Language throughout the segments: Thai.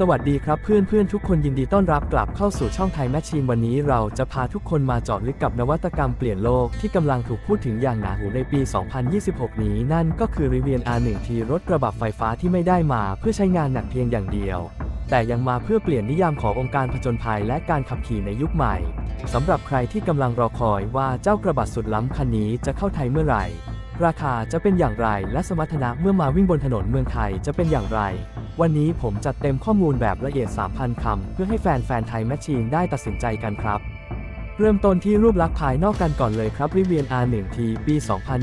สวัสดีครับเพื่อนเพื่อนๆทุกคนยินดีต้อนรับกลับเข้าสู่ช่องไทยแมชชีนวันนี้เราจะพาทุกคนมาเจาะลึกกับนวัตกรรมเปลี่ยนโลกที่กำลังถูกพูดถึงอย่างหนาหูในปี 2026 นี้ นั่นก็คือ Rivian R1T รถกระบะไฟฟ้าที่ไม่ได้มาเพื่อใช้งานหนักเพียงอย่างเดียว แต่ยังมาเพื่อเปลี่ยนนิยามขององค์การผจญภัยและการขับขี่ในยุคใหม่สำหรับใครที่กำลังรอคอยว่าเจ้ากระบะสุดล้ำคันนี้จะเข้าไทยเมื่อไหร่ ราคาจะเป็นอย่างไรและสมรรถนะเมื่อมาวิ่งบนถนนเมืองไทยจะเป็นอย่างไร วันนี้ผมจัดเต็มข้อมูลแบบละเอียด 3,000 คำ เพื่อให้แฟนๆไทยแมชชีนได้ตัดสินใจกันครับ เริ่มต้นที่รูปลักษณ์ภายนอกกันก่อนเลยครับ Rivian R1T ปี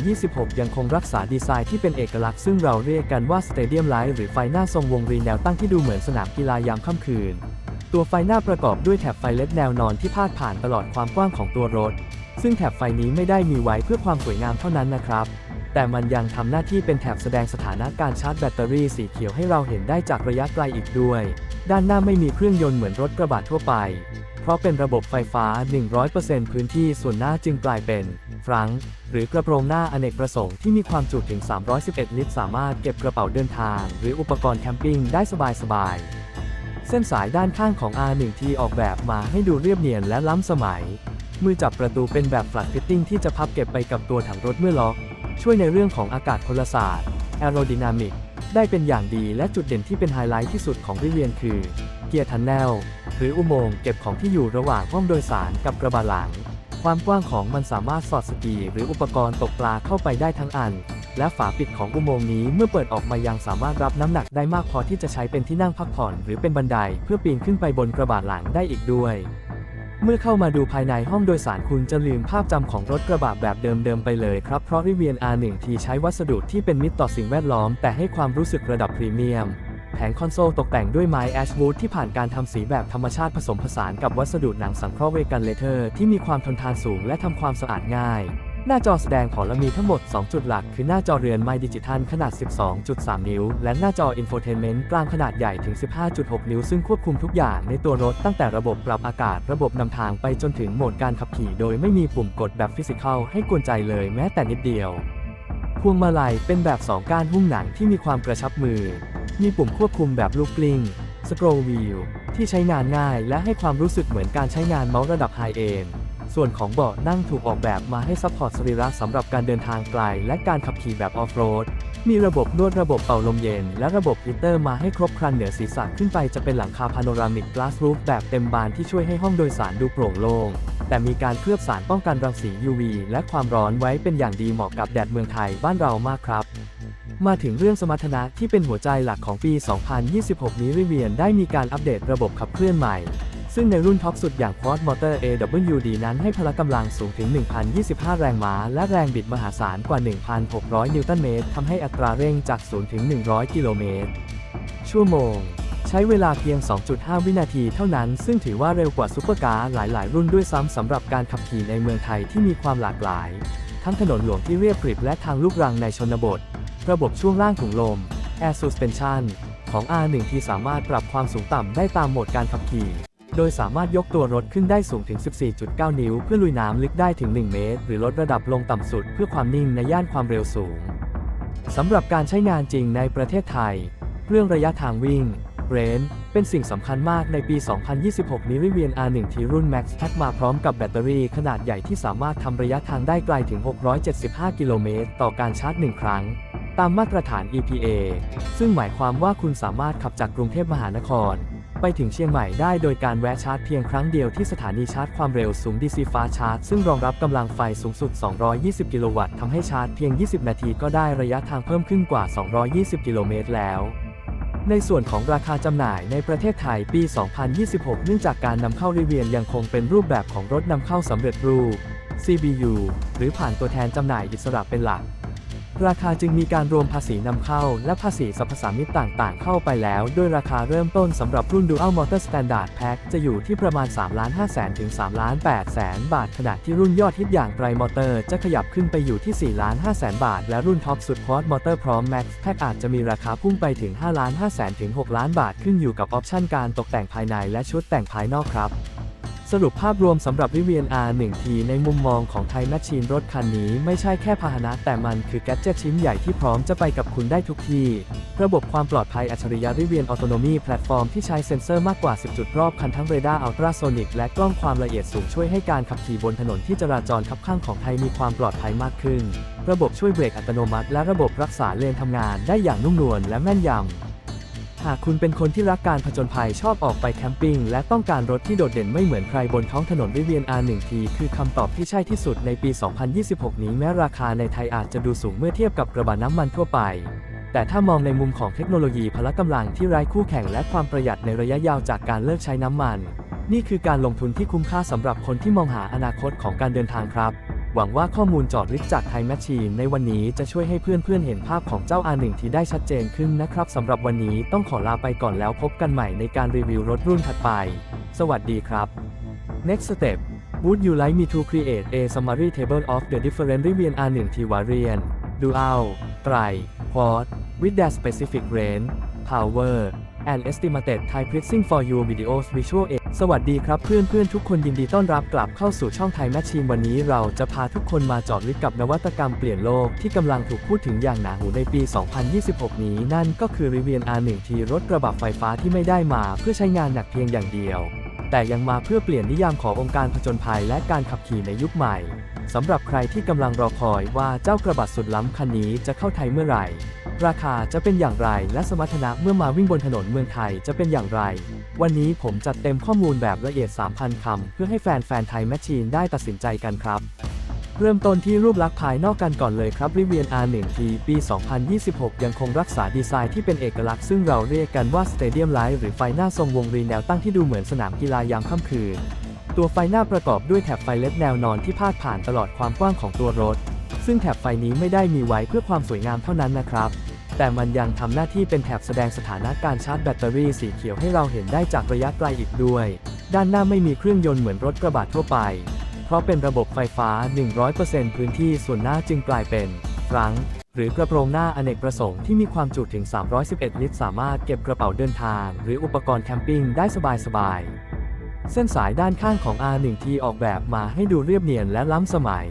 2026 ยังคงรักษาดีไซน์ที่เป็นเอกลักษณ์ซึ่งเราเรียกกันว่า Stadium Light หรือไฟหน้าทรงวงรีแนวตั้งที่ดูเหมือนสนามกีฬายามค่ำคืน ตัวไฟหน้าประกอบด้วยแถบไฟเลดแนวนอนที่พาดผ่านตลอดความกว้างของตัวรถ ซึ่งแถบไฟนี้ไม่ได้มีไว้เพื่อความสวยงามเท่านั้นนะครับ แต่มันยังทำหน้าที่เป็นแถบแสดงสถานะการชาร์จแบตเตอรี่สีเขียวให้เราเห็นได้จากระยะไกลอีกด้วย ด้านหน้าไม่มีเครื่องยนต์เหมือนรถกระบะทั่วไป เพราะเป็นระบบไฟฟ้า 100%พื้นที่ส่วนหน้าจึงกลายเป็นฟรังหรือกระโปรงหน้าอเนกประสงค์ที่มีความจุถึง 311 ลิตร สามารถเก็บกระเป๋าเดินทาง หรืออุปกรณ์แคมปิ้งได้สบายๆเส้นสายด้านข้างของ R1T ออกแบบมาให้ดูเรียบเนียนและล้ำสมัย มือจับประตูเป็นแบบ flat fitting ที่จะพับเก็บไปกับตัวถังรถเมื่อล็อก ช่วยในเรื่องของอากาศพลศาสตร์ aerodynamic ได้เป็นอย่างดีและจุดเด่นที่เป็นไฮไลท์ที่สุดของริเวียนคือ เกียร์ทันแนล หรืออุโมงค์เก็บของที่อยู่ระหว่างห้องโดยสารกับกระบะหลัง ความกว้างของมันสามารถสอดสกีหรืออุปกรณ์ตกปลาเข้าไปได้ทั้งอัน และฝาปิดของอุโมงค์นี้เมื่อเปิดออกมายังสามารถรับน้ำหนักได้มากพอที่จะใช้เป็นที่นั่งพักผ่อน หรือเป็นบันไดเพื่อปีนขึ้นไปบนกระบะหลังได้อีกด้วย เมื่อเข้ามาดูภายในห้องโดยสารคุณจะลืมภาพจำของรถกระบะแบบเดิมๆไปเลยครับ เพราะริเวียน R1 ที่ใช้วัสดุที่เป็นมิตรต่อสิ่งแวดล้อม แต่ให้ความรู้สึกระดับพรีเมียม แผงคอนโซลตกแต่งด้วยไม้แอชวูดที่ผ่านการทำสีแบบธรรมชาติผสมผสานกับวัสดุหนังสังเคราะห์เวกันเลเทอร์ที่มีความทนทานสูงและทำความสะอาดง่าย หน้าจอแสดงผลมีทั้งหมด 2 จุดหลัก คือหน้าจอเรือนไมดิจิทัลขนาด 12.3 นิ้ว และหน้าจออินโฟเทนเมนต์กลางขนาดใหญ่ถึง 15.6 นิ้ว ซึ่งควบคุมทุกอย่างในตัวรถตั้งแต่ระบบปรับอากาศ ระบบนำทางไปจนถึงโหมดการขับขี่ โดยไม่มีปุ่มกดแบบฟิสิกอลให้กวนใจเลยแม้แต่นิดเดียว พวงมาลัยเป็นแบบ 2 ก้านหุ้มหนังที่มีความกระชับมือ มีปุ่มควบคุมแบบลูกกลิ้งสโครวีลที่ใช้งานง่าย และให้ความรู้สึกเหมือนการใช้งานเมาส์ระดับไฮเอน ส่วนของเบาะนั่งถูกออกแบบมาให้ซัพพอร์ตสรีระสำหรับการเดินทางไกลและการขับขี่แบบออฟโรด มีระบบนวดระบบเป่าลมเย็น และระบบฮีเตอร์มาให้ครบครันเหนือศีรษะขึ้นไปจะเป็นหลังคาพาโนรามิกกลาสรูฟแบบเต็มบานที่ช่วยให้ห้องโดยสารดูโปร่งโล่ง แต่มีการเคลือบสารป้องกันรังสี UV และความร้อนไว้เป็นอย่างดีเหมาะกับแดดเมืองไทยบ้านเรามากครับมาถึงเรื่องสมรรถนะที่เป็นหัวใจหลักของปี 2026 นี้ริเวียนได้มีการอัปเดตระบบขับเคลื่อนใหม่ ซึ่งในรุ่นท็อปสุดอย่าง Quad Motor AWD นั้นให้พละกำลังสูงถึง 1,025 แรงม้า และแรงบิดมหาศาลกว่า 1,600 นิวตันเมตรทำให้อัตราเร่งจาก 0 ถึง 100 กิโลเมตร ชั่วโมง ใช้เวลาเพียง 2.5 วินาทีเท่านั้น ซึ่งถือว่าเร็วกว่าซุปเปอร์คาร์หลาย ๆ รุ่นด้วยซ้ำสำหรับการขับขี่ในเมืองไทยที่มีความหลากหลาย ทั้งถนนหลวงที่เรียบกริบและทางลูกรังในชนบท ระบบช่วงล่างถุงลม Air Suspension ของ R1 ที่สามารถปรับความสูงต่ำได้ตามโหมดการขับขี่ โดยสามารถยกตัวรถขึ้นได้สูงถึง 14.9 นิ้ว เพื่อลุยน้ำลึกได้ถึง 1 เมตร หรือลดระดับลงต่ำสุดเพื่อความนิ่งในย่านความเร็วสูงสำหรับการใช้งานจริงในประเทศไทย เรื่องระยะทางวิ่งเรนเป็นสิ่งสำคัญมากในปี 2026 นี้ริเวียน R1 ที่รุ่น Max Pack มาพร้อมกับแบตเตอรี่ขนาดใหญ่ที่สามารถทำระยะทางได้ไกลถึง 675 กิโลเมตร ต่อการชาร์จ 1 ครั้ง ตามมาตรฐาน EPA ซึ่งหมายความว่าคุณสามารถขับจากกรุงเทพมหานคร ไปถึงเชียงใหม่ได้โดยการแวะชาร์จเพียงครั้งเดียวที่สถานีชาร์จความเร็วสูง DC Fast Charge ซึ่งรองรับกำลังไฟสูงสุด 220 กิโลวัตต์ทำให้ชาร์จเพียง 20 นาทีก็ได้ระยะทางเพิ่มขึ้นกว่า 220 กิโลเมตรแล้วในส่วนของราคาจำหน่ายในประเทศไทยปี 2026 เนื่องจากการนำเข้าริเวียนยังคงเป็นรูปแบบของรถนำเข้าสำเร็จรูป CBU หรือผ่านตัวแทนจำหน่ายอิสระเป็นหลัก ราคาจึงมีการรวมภาษีนำเข้า และภาษีสรรพสามิตต่างๆ เข้าไปแล้ว ด้วยราคาเริ่มต้นสำหรับรุ่น Dual Motor Standard Pack จะอยู่ที่ประมาณ 3 5 0 0 0 0ถึง3 8 0 0 0 0 บาท ขณะที่รุ่นยอดฮิตอย่าง Tri Motor จะขยับขึ้นไปอยู่ที่ 4 5 0 0 0 0 บาท และรุ่นท็อปสุด Quad Motor พร้อม Max Pack อาจจะมีราคาพุ่งไปถึง 5 5 0 0 0 0ถึง6ล้านบาท ขึ้นอยู่กับออปชั่นการตกแต่งภายในและชุดแต่งภายนอกครับ สรุปภาพรวมสำหรับ Rivian R1T ในมุมมองของไทยแมชชีนรถคันนี้ไม่ใช่แค่พาหนะแต่มันคือแกดเจตชิ้นใหญ่ที่พร้อมจะไปกับคุณได้ทุกที่ ระบบความปลอดภัยอัจฉริยะ Rivian Autonomy Platform ที่ใช้เซ็นเซอร์มากกว่า 10 จุดรอบคันทั้งเรดาร์อัลตราโซนิกและกล้องความละเอียดสูงช่วยให้การขับขี่บนถนนที่จราจรคับข้างของไทยมีความปลอดภัยมากขึ้น ระบบช่วยเบรกอัตโนมัติ และระบบรักษาเลนทำงานได้อย่างนุ่มนวลและแม่นยำ หากคุณเป็นคนที่รักการผจญภัยชอบออกไปแคมปิ้งและต้องการรถที่โดดเด่นไม่เหมือนใครบนท้องถนนวิเวียน R1T คือคำตอบที่ใช่ที่สุดในปี 2026 นี้แม้ราคาในไทยอาจจะดูสูงเมื่อเทียบกับกระบะน้ำมันทั่วไป แต่ถ้ามองในมุมของเทคโนโลยีพละกำลังที่ไร้คู่แข่งและความประหยัดในระยะยาวจากการเลิกใช้น้ำมัน นี่คือการลงทุนที่คุ้มค่าสำหรับคนที่มองหาอนาคตของการเดินทางครับ หวังว่าข้อมูลจอดลึกจากไทยแมชชีนในวันนี้จะช่วยให้เพื่อนๆเห็นภาพของเจ้า R1 ที่ได้ชัดเจนขึ้นนะครับสำหรับวันนี้ต้องขอลาไปก่อนแล้วพบกันใหม่ในการรีวิวรถรุ่นถัดไป สวัสดีครับ Next step Would you like me to create a summary table of the different Rivian R1T variant Dual Tri Quad with their specific range power and estimated time pricing for you videos visual aid สวัสดีครับเพื่อนเพื่อนทุกคนยินดีต้อนรับกลับเข้าสู่ช่องไทยแมชชีนวันนี้เราจะพาทุกคนมาจอดลึกกับนวัตกรรมเปลี่ยนโลกที่กำลังถูกพูดถึงอย่างหนาหูในปี 2026 นี้ นั่นก็คือ Rivian R1T รถกระบะไฟฟ้าที่ไม่ได้มาเพื่อใช้งานหนักเพียงอย่างเดียว แต่ยังมาเพื่อเปลี่ยนนิยามขององค์การผจญภัยและการขับขี่ในยุคใหม่ สำหรับใครที่กำลังรอคอยว่าเจ้ากระบะสุดล้ำคันนี้จะเข้าไทยเมื่อไหร่ ราคาจะเป็นอย่างไรและสมรรถนะเมื่อมาวิ่งบนถนนเมืองไทยจะเป็นอย่างไร วันนี้ผมจัดเต็มข้อมูลแบบละเอียด 3,000 คำ เพื่อให้แฟนๆไทยแมชชีนได้ตัดสินใจกันครับ เริ่มต้นที่รูปลักษณ์ภายนอกกันก่อนเลยครับ Rivian R1T ปี 2026 ยังคงรักษาดีไซน์ที่เป็นเอกลักษณ์ซึ่งเราเรียกกันว่า Stadium Light หรือไฟหน้าทรงวงรีแนวตั้งที่ดูเหมือนสนามกีฬายามค่ำคืน ตัวไฟหน้าประกอบด้วยแถบไฟเล็ดแนวนอนที่พาดผ่านตลอดความกว้างของตัวรถ ซึ่งแถบไฟนี้ไม่ได้มีไว้เพื่อความสวยงามเท่านั้นนะครับ แต่มันยังทำหน้าที่เป็นแถบแสดงสถานะการชาร์จแบตเตอรี่สีเขียวให้เราเห็นได้จากระยะไกลอีกด้วย ด้านหน้าไม่มีเครื่องยนต์เหมือนรถกระบะทั่วไป เพราะเป็นระบบไฟฟ้า 100%พื้นที่ส่วนหน้าจึงกลายเป็นฟรังหรือกระโปรงหน้าอเนกประสงค์ที่มีความจุถึง 311 ลิตร สามารถเก็บกระเป๋าเดินทาง หรืออุปกรณ์แคมปิ้งได้สบายๆ เส้นสายด้านข้างของ R1T ออกแบบมาให้ดูเรียบเนียนและล้ำสมัย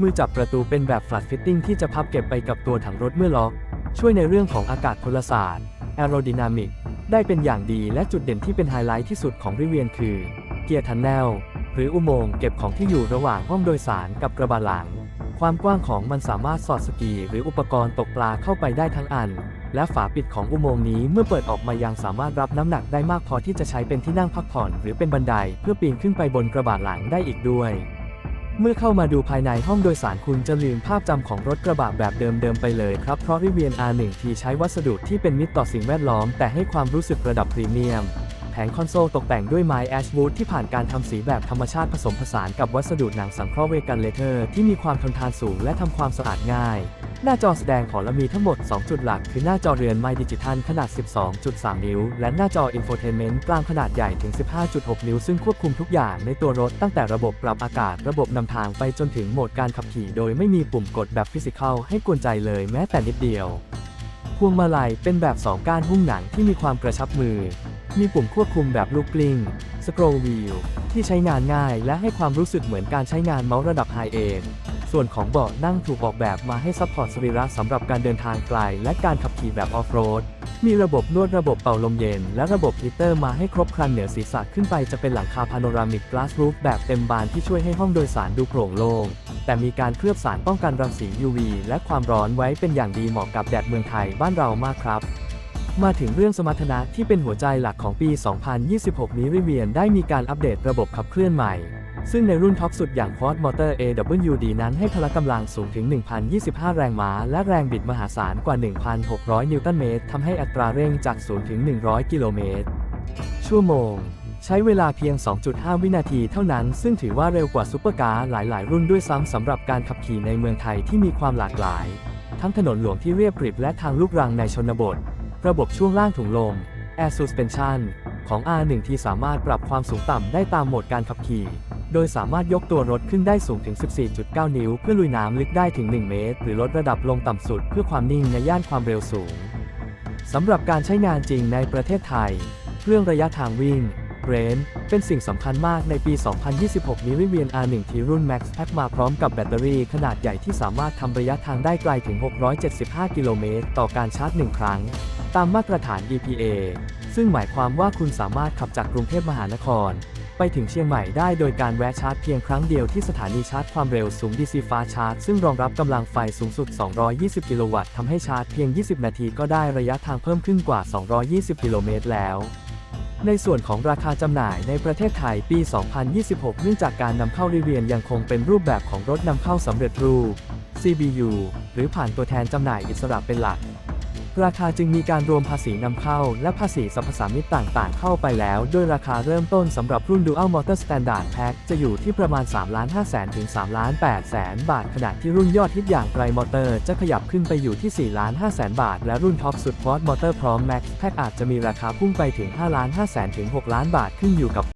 มือจับประตูเป็นแบบ flat fitting ที่จะพับเก็บไปกับตัวถังรถเมื่อล็อก ช่วยในเรื่องของอากาศพลศาสตร์ aerodynamic ได้เป็นอย่างดีและจุดเด่นที่เป็นไฮไลท์ที่สุดของริเวียนคือ เกียร์ทันแนล หรืออุโมงค์เก็บของที่อยู่ระหว่างห้องโดยสารกับกระบะหลัง ความกว้างของมันสามารถสอดสกีหรืออุปกรณ์ตกปลาเข้าไปได้ทั้งอัน และฝาปิดของอุโมงค์นี้เมื่อเปิดออกมายังสามารถรับน้ำหนักได้มากพอที่จะใช้เป็นที่นั่งพักผ่อน หรือเป็นบันไดเพื่อปีนขึ้นไปบนกระบะหลังได้อีกด้วย เมื่อเข้ามาดูภายในห้องโดยสารคุณจะลืมภาพจำของรถกระบะแบบเดิมๆไปเลยครับเพราะริเวียน R1T ใช้วัสดุที่เป็นมิตรต่อสิ่งแวดล้อมแต่ให้ความรู้สึกระดับพรีเมียม แผงคอนโซลตกแต่งด้วยไม้แอชวูดที่ผ่านการทำสีแบบธรรมชาติผสมผสานกับวัสดุหนังสังเคราะห์เวกันเลเทอร์ที่มีความทนทานสูงและทำความสะอาดง่าย หน้าจอแสดงของละมีทั้งหมด 2 จุดหลัก คือหน้าจอเรือนไมดิจิทัลขนาด 12.3 นิ้ว และหน้าจออินโฟเทนเมนต์กลางขนาดใหญ่ถึง 15.6 นิ้ว ซึ่งควบคุมทุกอย่างในตัวรถตั้งแต่ระบบปรับอากาศ ระบบนำทางไปจนถึงโหมดการขับขี่ โดยไม่มีปุ่มกดแบบฟิสิกอลให้กวนใจเลยแม้แต่นิดเดียวพวงมาลัยเป็นแบบ 2 ก้านหุ้มหนังที่มีความกระชับมือ มีปุ่มควบคุมแบบลูกกลิ้งสโครวีลที่ใช้งานง่ายและให้ความรู้สึกเหมือนการใช้งานเมาส์ระดับไฮเอนส่วนของเบาะนั่งถูกออกแบบมาให้ซัพพอร์ตสรีระสำหรับการเดินทางไกลและการขับขี่แบบออฟโรด มีระบบนวดระบบเป่าลมเย็น และระบบฮีเตอร์มาให้ครบครันเหนือศีรษะขึ้นไปจะเป็นหลังคาพาโนรามิกกลาสรูฟแบบเต็มบานที่ช่วยให้ห้องโดยสารดูโปร่งโล่งแต่มีการเคลือบสารป้องกันรังสี UV และความร้อนไว้เป็นอย่างดีเหมาะกับแดดเมืองไทยบ้านเรามากครับ มาถึงเรื่องสมรรถนะที่เป็นหัวใจหลักของปี 2026 นี้ริเวียนได้มีการอัปเดตระบบขับเคลื่อนใหม่ ซึ่งในรุ่นท็อปสุดอย่าง Quad Motor AWD นั้นให้พละกำลังสูงถึง 1,025 แรงม้า และแรงบิดมหาศาลกว่า 1,600 นิวตันเมตรทำให้อัตราเร่งจาก 0 ถึง 100 กิโลเมตร ชั่วโมง ใช้เวลาเพียง 2.5 วินาทีเท่านั้น ซึ่งถือว่าเร็วกว่าซุปเปอร์คาร์หลาย ๆ รุ่นด้วยซ้ำสำหรับการขับขี่ในเมืองไทยที่มีความหลากหลาย ทั้งถนนหลวงที่เรียบกริบและทางลูกรังในชนบท ระบบช่วงล่างถุงลม Air Suspension ของ R1 ที่สามารถปรับความสูงต่ำได้ตามโหมดการขับขี่ โดยสามารถยกตัวรถขึ้นได้สูงถึง 14.9 นิ้ว เพื่อลุยน้ำลึกได้ถึง 1 เมตร หรือลดระดับลงต่ำสุดเพื่อความนิ่งในย่านความเร็วสูง สำหรับการใช้งานจริงในประเทศไทยเรื่องระยะทางวิ่ง เรนเป็นสิ่งสำคัญมากในปี 2026 นี้ Rivian R1 ที่รุ่น Max Pack มาพร้อมกับแบตเตอรี่ขนาดใหญ่ที่สามารถทำระยะทางได้ไกลถึง 675 กิโลเมตรต่อการชาร์จ 1 ครั้ง ตามมาตรฐาน EPA ซึ่งหมายความว่าคุณสามารถขับจากกรุงเทพมหานคร ไปถึงเชียงใหม่ได้โดยการแวะชาร์จเพียงครั้งเดียวที่สถานีชาร์จความเร็วสูง DC Fast Charge ซึ่งรองรับกำลังไฟสูงสุด 220 กิโลวัตต์ทำให้ชาร์จเพียง 20 นาทีก็ได้ระยะทางเพิ่มขึ้นกว่า 220 กิโลเมตรแล้ว ในส่วนของราคาจำหน่ายในประเทศไทยปี 2026 เนื่องจากการนำเข้าริเวียนยังคงเป็นรูปแบบของรถนำเข้าสำเร็จรูป CBU หรือผ่านตัวแทนจำหน่ายอิสระเป็นหลัก ราคาจึงมีการรวมภาษีนำเข้า และภาษีสรรพสามิตต่างๆ เข้าไปแล้ว โดยราคาเริ่มต้นสำหรับรุ่น Dual Motor Standard Pack จะอยู่ที่ประมาณ 3 5 0 0 0 0ถึง3 8 0 0 0 0 บาท ขณะที่รุ่นยอดฮิตอย่างไ r มอเตอร์จะขยับขึ้นไปอยู่ที่ 4 5 0 0 0 0 บาท และรุ่นท็อปสุด Quad Motor พร้อม Max Pack อาจจะมีราคาพุ่งไปถึง 5 5 0 0 0 0ถึง6ล้านบาทขึ้นอยู่กับ